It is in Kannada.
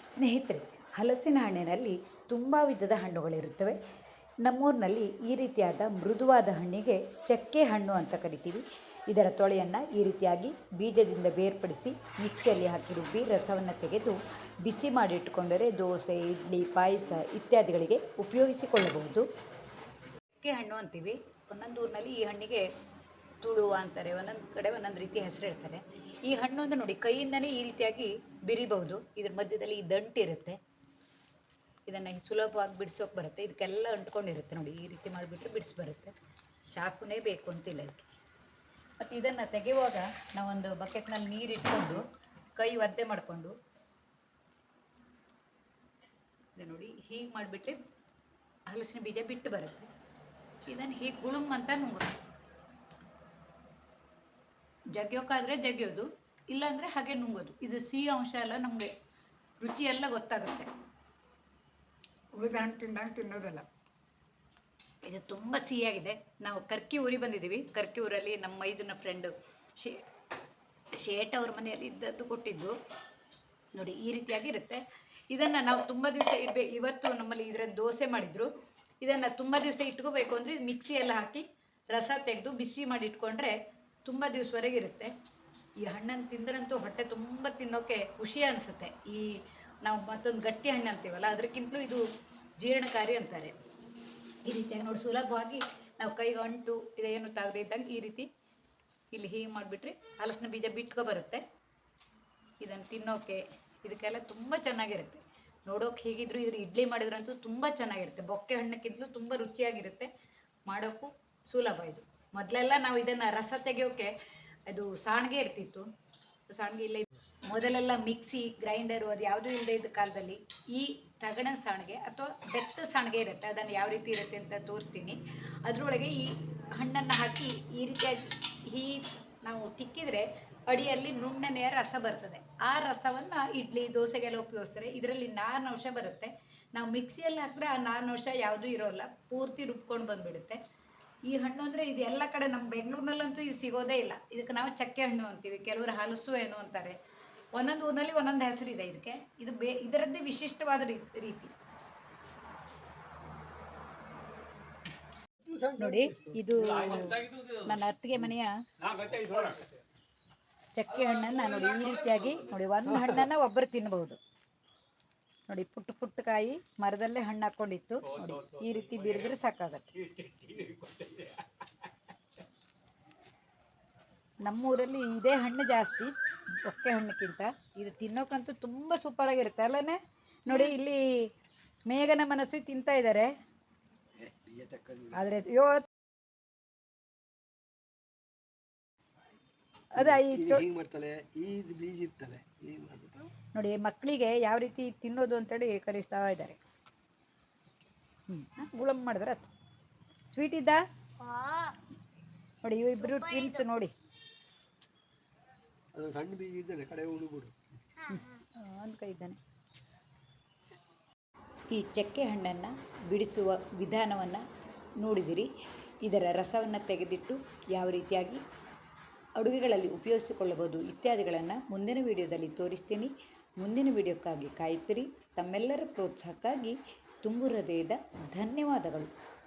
ಸ್ನೇಹಿತರೆ, ಹಲಸಿನ ಹಣ್ಣಿನಲ್ಲಿ ತುಂಬ ವಿಧದ ಹಣ್ಣುಗಳಿರುತ್ತವೆ. ನಮ್ಮೂರಿನಲ್ಲಿ ಈ ರೀತಿಯಾದ ಮೃದುವಾದ ಹಣ್ಣಿಗೆ ಚಕ್ಕೆ ಹಣ್ಣು ಅಂತ ಕರಿತೀವಿ. ಇದರ ತೊಳೆಯನ್ನು ಈ ರೀತಿಯಾಗಿ ಬೀಜದಿಂದ ಬೇರ್ಪಡಿಸಿ ಮಿಕ್ಸಿಯಲ್ಲಿ ಹಾಕಿ ರುಬ್ಬಿ ರಸವನ್ನು ತೆಗೆದು ಬಿಸಿ ಮಾಡಿಟ್ಟುಕೊಂಡರೆ ದೋಸೆ, ಇಡ್ಲಿ, ಪಾಯಸ ಇತ್ಯಾದಿಗಳಿಗೆ ಉಪಯೋಗಿಸಿಕೊಳ್ಳಬಹುದು. ಚಕ್ಕೆ ಹಣ್ಣು ಅಂತೀವಿ. ಒಂದೊಂದು ಊರಿನಲ್ಲಿ ಈ ಹಣ್ಣಿಗೆ ತುಳುವ ಅಂತಾರೆ, ಒಂದೊಂದು ಕಡೆ ಒಂದೊಂದು ರೀತಿ ಹೆಸರು ಇರ್ತಾರೆ ಈ ಹಣ್ಣು ಅಂದ್ರೆ ನೋಡಿ, ಕೈಯಿಂದನೇ ಈ ರೀತಿಯಾಗಿ ಬಿರಿಬಹುದು. ಇದ್ರ ಮಧ್ಯದಲ್ಲಿ ಈ ದಂಟು ಇರುತ್ತೆ. ಇದನ್ನು ಸುಲಭವಾಗಿ ಬಿಡಿಸೋಕೆ ಬರುತ್ತೆ. ಇದಕ್ಕೆಲ್ಲ ಅಂಟ್ಕೊಂಡಿರುತ್ತೆ ನೋಡಿ, ಈ ರೀತಿ ಮಾಡಿಬಿಟ್ರೆ ಬಿಡಿಸಿ ಬರುತ್ತೆ. ಚಾಕುನೇ ಬೇಕು ಅಂತಿಲ್ಲ ಇದಕ್ಕೆ. ಮತ್ತು ಇದನ್ನು ತೆಗೆಯುವಾಗ ನಾವೊಂದು ಬಕೆಟ್ನಲ್ಲಿ ನೀರು ಇಟ್ಕೊಂಡು ಕೈ ಒದ್ದೆ ಮಾಡಿಕೊಂಡು ನೋಡಿ, ಹೀಗೆ ಮಾಡಿಬಿಟ್ರೆ ಹಲಸಿನ ಬೀಜ ಬಿಟ್ಟು ಬರುತ್ತೆ. ಇದನ್ನು ಹೀಗೆ ಗುಳುಮ್ ಅಂತ ನುಂಗೋದು ಜಗಿಯೋಕ್ಕಾದ್ರೆ ಜಗಿಯೋದು ಇಲ್ಲಾಂದರೆ ಹಾಗೆ ನುಂಗೋದು. ಇದು ಸಿಹಿ ಅಂಶ ಎಲ್ಲ ನಮಗೆ ರುಚಿ ಎಲ್ಲ ಗೊತ್ತಾಗುತ್ತೆ. ಉಳಿದ ಹಣ್ಣು ತಿಂದಂಗೆ ತಿನ್ನೋದಲ್ಲ. ಇದು ತುಂಬ ಸಿಹಿಯಾಗಿದೆ. ನಾವು ಕರ್ಕಿ ಊರಿಗೆ ಬಂದಿದ್ದೀವಿ. ಕರ್ಕಿ ಊರಲ್ಲಿ ನಮ್ಮ ಮೈದನ ಫ್ರೆಂಡು ಶೇ ಶೇಟ್ ಅವ್ರ ಮನೆಯಲ್ಲಿ ಇದ್ದದ್ದು ಕೊಟ್ಟಿದ್ದು. ನೋಡಿ ಈ ರೀತಿಯಾಗಿ ಇರುತ್ತೆ. ಇದನ್ನು ನಾವು ತುಂಬ ದಿವಸ ಇರಬೇ ಇವತ್ತು ನಮ್ಮಲ್ಲಿ ಇದರ ದೋಸೆ ಮಾಡಿದರು. ಇದನ್ನು ತುಂಬ ದಿವಸ ಇಟ್ಕೋಬೇಕು ಅಂದರೆ ಮಿಕ್ಸಿಯಲ್ಲಿ ಹಾಕಿ ರಸ ತೆಗೆದು ಬಿಸಿ ಮಾಡಿ ಇಟ್ಕೊಂಡ್ರೆ ತುಂಬ ದಿವಸವರೆಗಿರುತ್ತೆ ಈ ಹಣ್ಣನ್ನು ತಿಂದ್ರಂತೂ ಹೊಟ್ಟೆ ತುಂಬ ತಿನ್ನೋಕ್ಕೆ ಖುಷಿ ಅನಿಸುತ್ತೆ. ಈ ನಾವು ಮತ್ತೊಂದು ಗಟ್ಟಿ ಹಣ್ಣು ಅಂತೀವಲ್ಲ ಅದಕ್ಕಿಂತಲೂ ಇದು ಜೀರ್ಣಕಾರಿ ಅಂತಾರೆ. ಈ ರೀತಿಯಾಗಿ ನೋಡಿ, ಸುಲಭವಾಗಿ ನಾವು ಕೈಗೆ ಅಂಟು ಇದೇನು ತಾಗದೇ ಇದ್ದಂಗೆ ಈ ರೀತಿ ಇಲ್ಲಿ ಹೀಗೆ ಮಾಡಿಬಿಟ್ರಿ ಹಲಸಿನ ಬೀಜ ಬಿಟ್ಕೊ ಬರುತ್ತೆ. ಇದನ್ನು ತಿನ್ನೋಕೆ ಇದಕ್ಕೆಲ್ಲ ತುಂಬ ಚೆನ್ನಾಗಿರುತ್ತೆ. ನೋಡೋಕೆ ಹೇಗಿದ್ರು ಇದ್ರ ಇಡ್ಲಿ ಮಾಡಿದ್ರಂತೂ ತುಂಬ ಚೆನ್ನಾಗಿರುತ್ತೆ. ಬೊಕ್ಕೆ ಹಣ್ಣಕ್ಕಿಂತಲೂ ತುಂಬ ರುಚಿಯಾಗಿರುತ್ತೆ. ಮಾಡೋಕ್ಕೂ ಸುಲಭ ಇದು. ಮೊದಲೆಲ್ಲ ನಾವು ಇದನ್ನು ರಸ ತೆಗೆಯೋಕೆ ಅದು ಸಾಣಿಗೆ ಇರ್ತಿತ್ತು. ಸಾಣಿಗೆ ಇಲ್ಲ ಮೊದಲೆಲ್ಲ ಮಿಕ್ಸಿ, ಗ್ರೈಂಡರು ಅದು ಯಾವುದೂ ಇಲ್ಲದೆ ಇದ್ದ ಕಾಲದಲ್ಲಿ ಈ ತಗಣ ಸಾಣಿಗೆ ಅಥವಾ ಬೆತ್ತ ಸಾಣಿಗೆ ಇರುತ್ತೆ, ಅದನ್ನು ಯಾವ ರೀತಿ ಇರುತ್ತೆ ಅಂತ ತೋರಿಸ್ತೀನಿ. ಅದರೊಳಗೆ ಈ ಹಣ್ಣನ್ನು ಹಾಕಿ ಈ ರೀತಿಯಾಗಿ ಈ ನಾವು ತಿಕ್ಕಿದರೆ ಅಡಿಯಲ್ಲಿ ನುಣ್ಣನೆಯ ರಸ ಬರ್ತದೆ. ಆ ರಸವನ್ನು ಇಡ್ಲಿ, ದೋಸೆಗೆಲ್ಲ ಉಪಯೋಗಿಸ್ತಾರೆ ಇದರಲ್ಲಿ ನಾರಿನಂಶ ಬರುತ್ತೆ. ನಾವು ಮಿಕ್ಸಿಯಲ್ಲಿ ಹಾಕಿದ್ರೆ ಆ ನಾರಿನಂಶ ಯಾವುದೂ ಇರೋಲ್ಲ. ಪೂರ್ತಿ ರುಬ್ಕೊಂಡು ಬಂದುಬಿಡುತ್ತೆ. ಈ ಹಣ್ಣು ಅಂದ್ರೆ ಇದು ಎಲ್ಲ ಕಡೆ ನಮ್ಮ ಬೆಂಗಳೂರಿನಲ್ಲಂತೂ ಇದು ಸಿಗೋದೇ ಇಲ್ಲ. ಇದಕ್ಕೆ ನಾವು ಚಕ್ಕೆ ಹಣ್ಣು ಅಂತೀವಿ, ಕೆಲವರು ಹಲಸು ಏನು ಅಂತಾರೆ. ಒಂದೊಂದು ಊರಿನಲ್ಲಿ ಒಂದೊಂದು ಹೆಸರಿದೆ ಇದಕ್ಕೆ. ಇದು ಬೇ, ಇದರದ್ದೇ ವಿಶಿಷ್ಟವಾದ ರೀತಿ. ನೋಡಿ, ಇದು ನನ್ನ ಅತ್ತಿಗೆ ಮನೆಯ ಚಕ್ಕೆ ಹಣ್ಣನ್ನು ನೋಡಿ ಈ ರೀತಿಯಾಗಿ ನೋಡಿ, ಒಂದು ಹಣ್ಣನ್ನು ಒಬ್ಬರು ತಿನ್ನಬಹುದು ನೋಡಿ ಪುಟ್ಟ ಪುಟ್ಟ ಕಾಯಿ ಮರದಲ್ಲೇ ಹಣ್ಣು ಹಾಕೊಂಡಿತ್ತು. ನೋಡಿ ಈ ರೀತಿ ಬಿರಿದ್ರೆ ಸಾಕಾಗತ್ತೆ. ನಮ್ಮೂರಲ್ಲಿ ಇದೇ ಹಣ್ಣು ಜಾಸ್ತಿ ಬೊಕ್ಕೆ ಹಣ್ಣಕ್ಕಿಂತ. ಇದು ತಿನ್ನೋಕಂತೂ ತುಂಬ ಸೂಪರ್ ಆಗಿರುತ್ತೆ ಅಲ್ಲನೇ? ನೋಡಿ ಇಲ್ಲಿ ಮೇಘನ ಮನಸ್ಸು ತಿಂತಾ ಇದ್ದಾರೆ. ಆದರೆ ಅಯ್ಯೋ ಅದ ಮಾಡ್ತಾಳೆ? ಬೀಜ ಇರ್ತಾಳೆ ಮಾಡ್ಬಿಟ್ಟು? ನೋಡಿ ಮಕ್ಕಳಿಗೆ ಯಾವ ರೀತಿ ತಿನ್ನೋದು ಅಂತೇಳಿ ಕಲಿಸ್ತಾ ಇದ್ದಾರೆ. ಹ್ಞೂ ಗುಳಂ ಮಾಡಿದ್ರೆ ಸ್ವೀಟ್ ಇದ್ದ? ನೋಡಿ ಇವಿಬ್ರು ಟ್ವಿನ್ಸ್ ನೋಡಿ. ಅದು ಸಣ್ಣ ಬೀಜ ಇದ್ದಾನೆ ಕಡೆ ಹುಡುಗರು ಒಂದು ಕೈ ಇದ್ದಾನೆ. ಈ ಚಕ್ಕೆ ಹಣ್ಣನ್ನು ಬಿಡಿಸುವ ವಿಧಾನವನ್ನು ನೋಡಿದಿರಿ. ಇದರ ರಸವನ್ನು ತೆಗೆದಿಟ್ಟು ಯಾವ ರೀತಿಯಾಗಿ ಅಡುಗೆಗಳಲ್ಲಿ ಉಪಯೋಗಿಸಿಕೊಳ್ಳಬಹುದು ಇತ್ಯಾದಿಗಳನ್ನು ಮುಂದಿನ ವಿಡಿಯೋದಲ್ಲಿ ತೋರಿಸ್ತೀನಿ. ಮುಂದಿನ ವಿಡಿಯೋಕ್ಕಾಗಿ ಕಾಯುತ್ತಿರಿ. ತಮ್ಮೆಲ್ಲರ ಪ್ರೋತ್ಸಾಹಕ್ಕಾಗಿ ತುಂಬು ಹೃದಯದ ಧನ್ಯವಾದಗಳು.